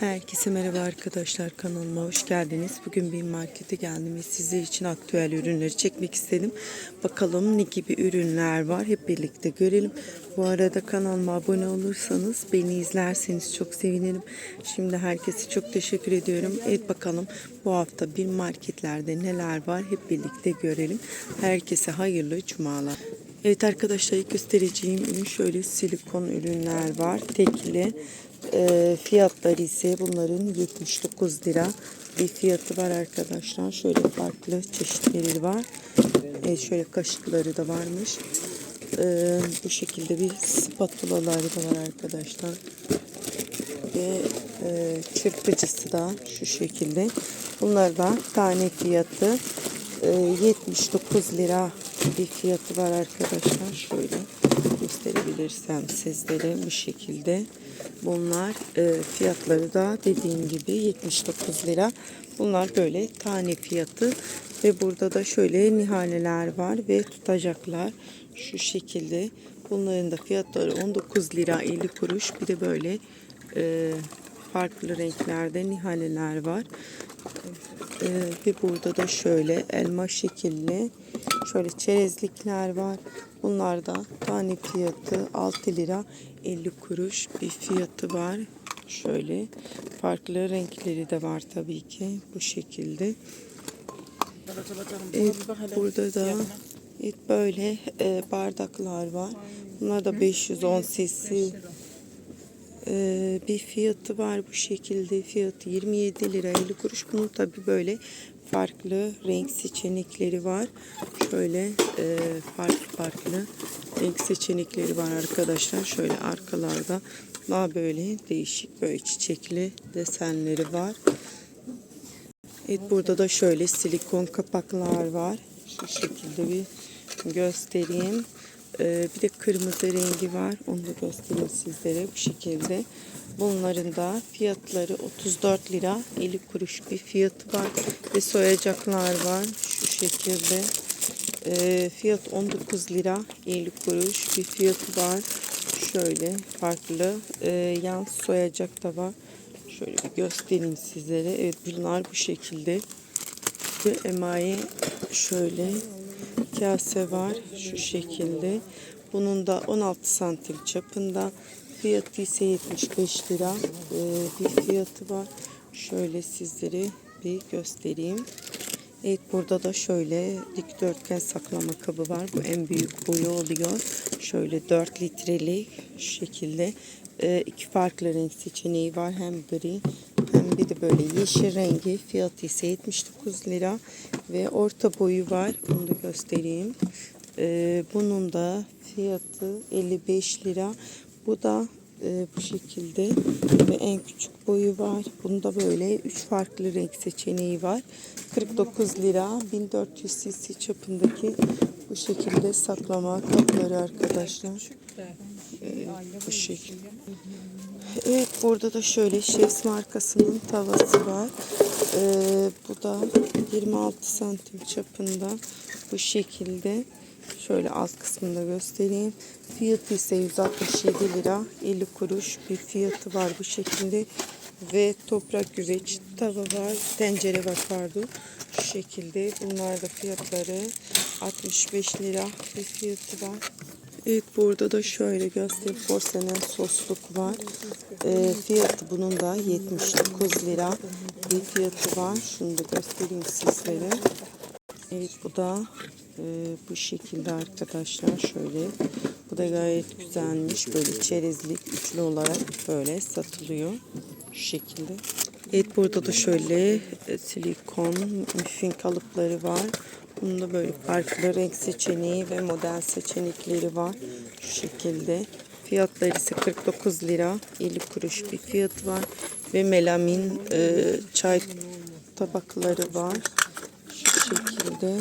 Herkese merhaba arkadaşlar kanalıma hoş geldiniz. Bugün bir markete geldim ve sizler için aktüel ürünleri çekmek istedim. Bakalım ne gibi ürünler var hep birlikte görelim. Bu arada kanalıma abone olursanız beni izlerseniz çok sevinirim. Şimdi herkese çok teşekkür ediyorum. Evet bakalım bu hafta bir marketlerde neler var hep birlikte görelim. Herkese hayırlı cumalar. Evet arkadaşlar göstereceğim ürün şöyle silikon ürünler var. Tekli. E, fiyatları ise bunların 79 lira bir fiyatı var arkadaşlar. Şöyle farklı çeşitleri var. E, şöyle kaşıkları da varmış. E, bu şekilde bir spatulaları da var arkadaşlar. Ve e, çırpıcısı da şu şekilde. Bunlar da tane fiyatı e, 79 lira bir fiyatı var arkadaşlar. Şöyle gösterebilirsem sizlere bu şekilde. Bunlar e, fiyatları da dediğim gibi 79 lira. Bunlar böyle tane fiyatı ve burada da şöyle nihaleler var ve tutacaklar şu şekilde. Bunların da fiyatları 19 lira 50 kuruş. Bir de böyle e, farklı renklerde nihaleler var. E, ve burada da şöyle elma şekilli şöyle çerezlikler var. Bunlar da tane fiyatı 6 lira 50 kuruş bir fiyatı var. Şöyle farklı renkleri de var tabii ki bu şekilde. Evet, burada da evet, böyle e, bardaklar var. Bunlar da 510 cc e, bir fiyatı var bu şekilde. Fiyatı 27 lira 50 kuruş. Bunun tabii böyle farklı renk seçenekleri var. Şöyle e, farklı farklı renk seçenekleri var arkadaşlar. Şöyle arkalarda daha böyle değişik böyle çiçekli desenleri var. Evet burada da şöyle silikon kapaklar var. Şu şekilde bir göstereyim. Ee, bir de kırmızı rengi var. Onu da göstereyim sizlere bu şekilde. Bunların da fiyatları 34 lira 50 kuruş bir fiyatı var. Ve soyacaklar var. Şu şekilde. Ee, fiyat 19 lira 50 kuruş bir fiyatı var. Şöyle farklı e, yan soyacak da var. Şöyle bir göstereyim sizlere. Evet bunlar bu şekilde. Ve emaye şöyle kase var şu şekilde. Bunun da 16 santim çapında. Fiyatı ise 75 lira ee, bir fiyatı var. Şöyle sizlere bir göstereyim. Evet burada da şöyle dikdörtgen saklama kabı var. Bu en büyük boyu oluyor. Şöyle 4 litrelik şekilde. Ee, iki farklı renk seçeneği var. Hem gri hem bir de böyle yeşil rengi. Fiyatı ise 79 lira. Ve orta boyu var. Onu da göstereyim. Ee, bunun da fiyatı 55 lira. Bu da e, bu şekilde ve en küçük boyu var. Bunda böyle üç farklı renk seçeneği var. 49 lira 1400 cc çapındaki bu şekilde saklama kapları arkadaşlar. Ee, bu şekilde. Evet burada da şöyle Şefs markasının tavası var. Ee, bu da 26 santim çapında bu şekilde. Şöyle alt kısmında göstereyim. Fiyatı ise 167 lira 50 kuruş bir fiyatı var bu şekilde. Ve toprak güveç tava var. Tencere var pardon. Şu şekilde. Bunlar da fiyatları 65 lira bir fiyatı var. Evet burada da şöyle göstereyim. Porselen sosluk var. Ee, fiyatı bunun da 79 lira bir fiyatı var. Şunu da göstereyim sizlere. Evet bu da e, bu şekilde arkadaşlar şöyle. Bu da gayet güzelmiş. Böyle çerezlik üçlü olarak böyle satılıyor. Şu şekilde. Evet burada da şöyle e, silikon müfin kalıpları var. Bunun da böyle farklı renk seçeneği ve model seçenekleri var. Şu şekilde. Fiyatları ise 49 lira 50 kuruş bir fiyatı var. Ve melamin e, çay tabakları var. Şu şekilde.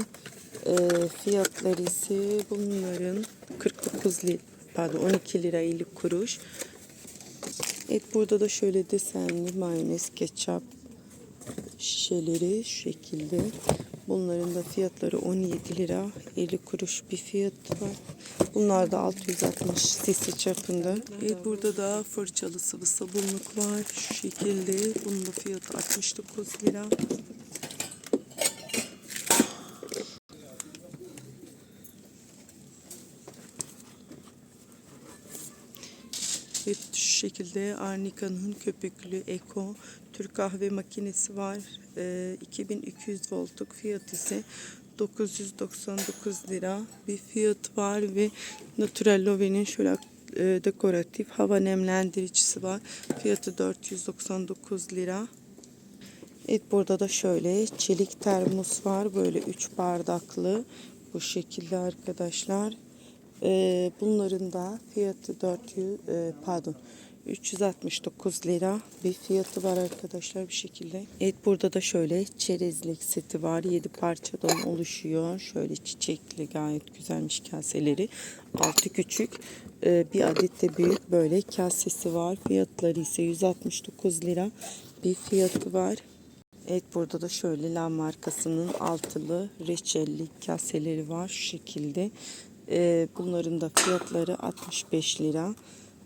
E, fiyatları ise bunların 49 lira pardon 12 lira 50 kuruş. Evet burada da şöyle desenli mayonez, ketçap şişeleri şu şekilde. Bunların da fiyatları 17 lira 50 kuruş bir fiyatı var. Bunlar da 660 cc çapında. Evet burada da fırçalı sıvı sabunluk var. Şu şekilde. Bunun da fiyatı 69 lira. Evet şu şekilde Arnica'nın köpüklü Eko Türk kahve makinesi var. Ee, 2200 voltluk fiyat ise 999 lira bir fiyat var ve Natural Love'nin şöyle e, dekoratif hava nemlendiricisi var. Fiyatı 499 lira. Evet burada da şöyle çelik termos var. Böyle 3 bardaklı. Bu şekilde arkadaşlar. Ee, bunların da fiyatı 400 e, pardon 369 lira bir fiyatı var arkadaşlar bir şekilde. Evet burada da şöyle çerezlik seti var. 7 parçadan oluşuyor. Şöyle çiçekli gayet güzelmiş kaseleri. Altı küçük. Ee, bir adet de büyük böyle kasesi var. Fiyatları ise 169 lira bir fiyatı var. Evet burada da şöyle La markasının altılı reçelli kaseleri var şu şekilde. Ee, bunların da fiyatları 65 lira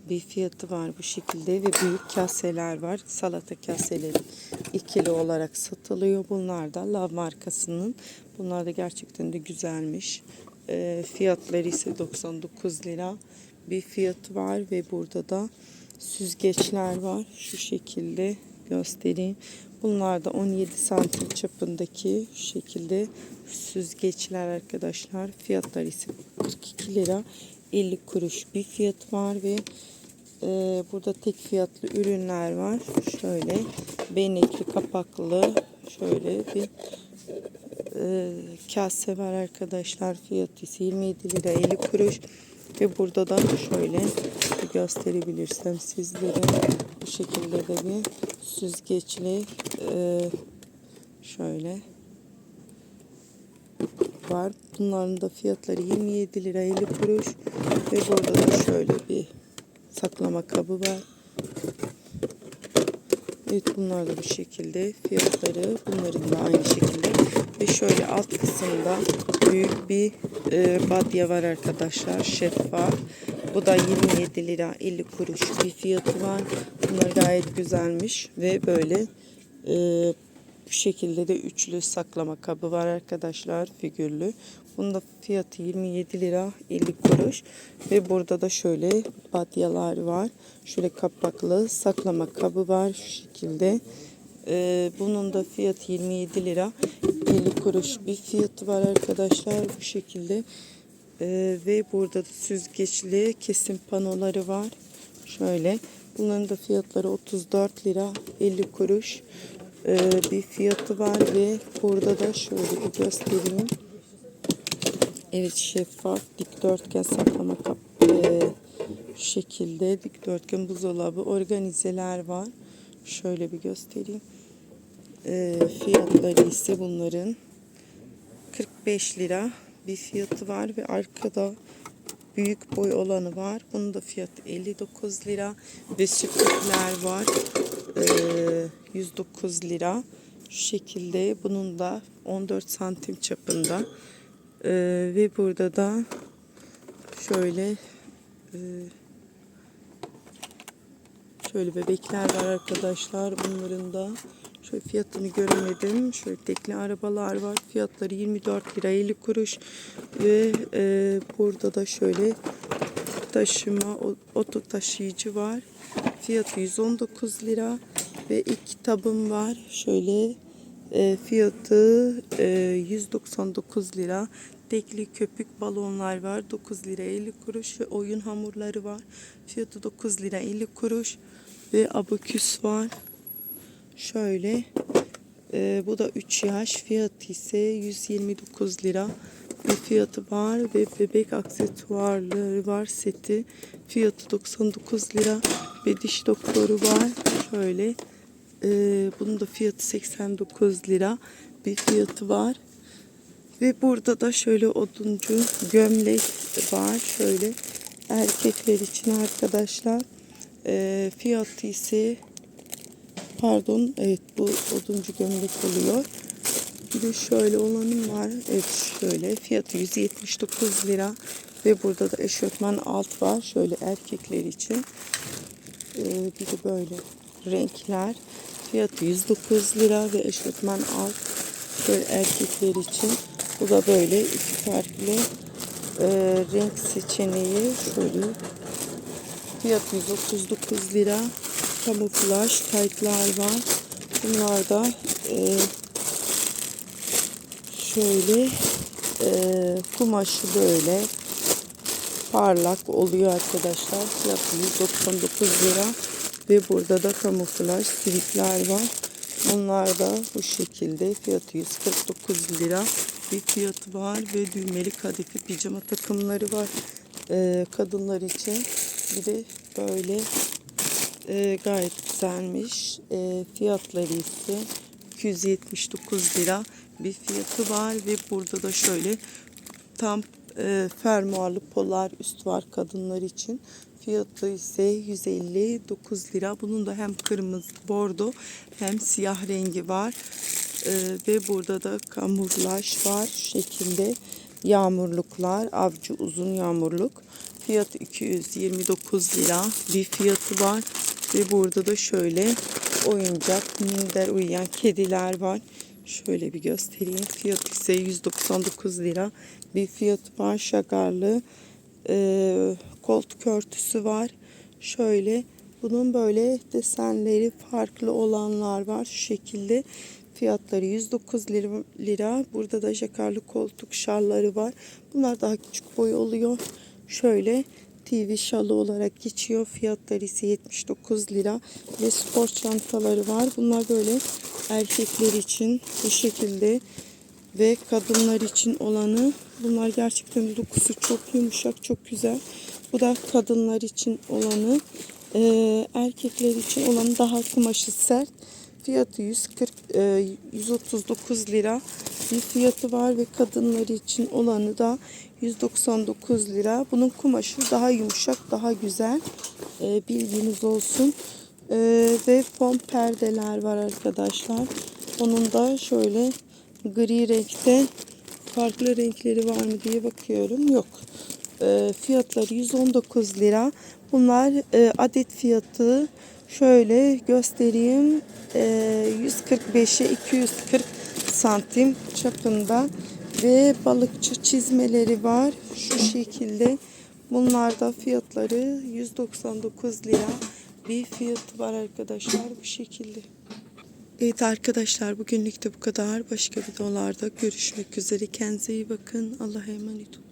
bir fiyatı var bu şekilde ve büyük kaseler var. Salata kaseleri ikili olarak satılıyor. Bunlar da La markasının. Bunlar da gerçekten de güzelmiş. Ee, fiyatları ise 99 lira bir fiyatı var ve burada da süzgeçler var. Şu şekilde göstereyim. Bunlar da 17 santim çapındaki şekilde süzgeçler arkadaşlar. Fiyatları ise 42 lira 50 kuruş bir fiyat var ve e, burada tek fiyatlı ürünler var. Şöyle benekli kapaklı şöyle bir e, kase var arkadaşlar. Fiyatı ise 27 lira 50 kuruş. Ve burada da şöyle gösterebilirsem sizlere bu şekilde de bir süzgeçli e, şöyle var. Bunların da fiyatları 27 lira 50 kuruş. Ve burada da şöyle bir saklama kabı var. Evet bunlar da bu şekilde. Fiyatları bunların da aynı şekilde. Ve şöyle alt kısımda büyük bir e, badya var arkadaşlar. Şeffaf. Bu da 27 lira 50 kuruş bir fiyatı var. Bunlar gayet güzelmiş ve böyle e, bu şekilde de üçlü saklama kabı var arkadaşlar figürlü. Bunun da fiyatı 27 lira 50 kuruş. Ve burada da şöyle badyalar var. Şöyle kapaklı saklama kabı var şu şekilde. Ee, bunun da fiyatı 27 lira 50 kuruş bir fiyatı var arkadaşlar bu şekilde. Ee, ve burada da süzgeçli kesim panoları var. Şöyle. Bunların da fiyatları 34 lira 50 kuruş Ee, bir fiyatı var ve burada da şöyle bir göstereyim Evet şeffaf dikdörtgen saklama kap e, şekilde dikdörtgen buzdolabı organizeler var. Şöyle bir göstereyim. E, fiyatları ise bunların 45 lira bir fiyatı var ve arkada büyük boy olanı var. Bunun da fiyatı 59 lira ve süpürgeler var. E, 109 lira. Şu şekilde bunun da 14 santim çapında. Ee, ve burada da şöyle e, şöyle bebekler var arkadaşlar. Bunların da şöyle fiyatını göremedim. Şöyle tekli arabalar var. Fiyatları 24 lira 50 kuruş. Ve e, burada da şöyle taşıma oto taşıyıcı var. Fiyatı 119 lira ve iki kitabım var. Şöyle e, fiyatı e, 199 lira. Tekli köpük balonlar var. 9 lira 50 kuruş ve oyun hamurları var. Fiyatı 9 lira 50 kuruş ve abaküs var. Şöyle e, bu da 3 yaş. Fiyatı ise 129 lira bir fiyatı var ve bebek aksesuarları var seti. Fiyatı 99 lira ve diş doktoru var. Şöyle ee, bunun da fiyatı 89 lira bir fiyatı var. Ve burada da şöyle oduncu gömlek var. Şöyle erkekler için arkadaşlar. Ee, fiyatı ise Pardon evet bu oduncu gömlek oluyor. Bir de şöyle olanım var. Evet şöyle fiyatı 179 lira. Ve burada da eşofman alt var. Şöyle erkekler için. Ee, bir de böyle renkler. Fiyatı 109 lira ve eşofman alt. Şöyle erkekler için. Bu da böyle iki farklı e, renk seçeneği. Şöyle fiyatı 139 lira. Kamuflaj taytlar var. Bunlar da e, şöyle e, kumaşı böyle parlak oluyor arkadaşlar. Fiyatı 199 lira ve burada da kamuflaj sivitler var. Bunlar da bu şekilde fiyatı 149 lira bir fiyatı var ve düğmeli kadife pijama takımları var e, kadınlar için. Bir de böyle e, gayet güzelmiş. E, fiyatları ise 279 lira bir fiyatı var ve burada da şöyle tam e, fermuarlı polar üst var kadınlar için. Fiyatı ise 159 lira. Bunun da hem kırmızı bordo hem siyah rengi var. E, ve burada da kamuflaj var şu şekilde. Yağmurluklar, avcı uzun yağmurluk. Fiyatı 229 lira bir fiyatı var. Ve burada da şöyle oyuncak, minder uyuyan kediler var. Şöyle bir göstereyim. Fiyatı ise 199 lira. Bir fiyatı var. Şagarlı e, koltuk örtüsü var. Şöyle bunun böyle desenleri farklı olanlar var. Şu şekilde fiyatları 109 lira. Burada da jakarlı koltuk şalları var. Bunlar daha küçük boy oluyor. Şöyle TV şalı olarak geçiyor. Fiyatları ise 79 lira ve spor çantaları var. Bunlar böyle erkekler için bu şekilde ve kadınlar için olanı bunlar gerçekten dokusu çok yumuşak çok güzel. Bu da kadınlar için olanı Ee, erkekler için olanı daha kumaşı sert. Fiyatı 140 e, 139 lira bir fiyatı var ve kadınlar için olanı da 199 lira. Bunun kumaşı daha yumuşak, daha güzel. Ee, bilginiz olsun. Ee, ve fon perdeler var arkadaşlar. Onun da şöyle gri renkte farklı renkleri var mı diye bakıyorum. Yok. Ee, fiyatları 119 lira. Bunlar e, adet fiyatı şöyle göstereyim. Ee, 145'e 240 santim çapında ve balıkçı çizmeleri var. Şu şekilde. Bunlar da fiyatları 199 lira bir fiyatı var arkadaşlar bu şekilde. Evet arkadaşlar bugünlük de bu kadar. Başka videolarda görüşmek üzere. Kendinize iyi bakın. Allah'a emanet olun.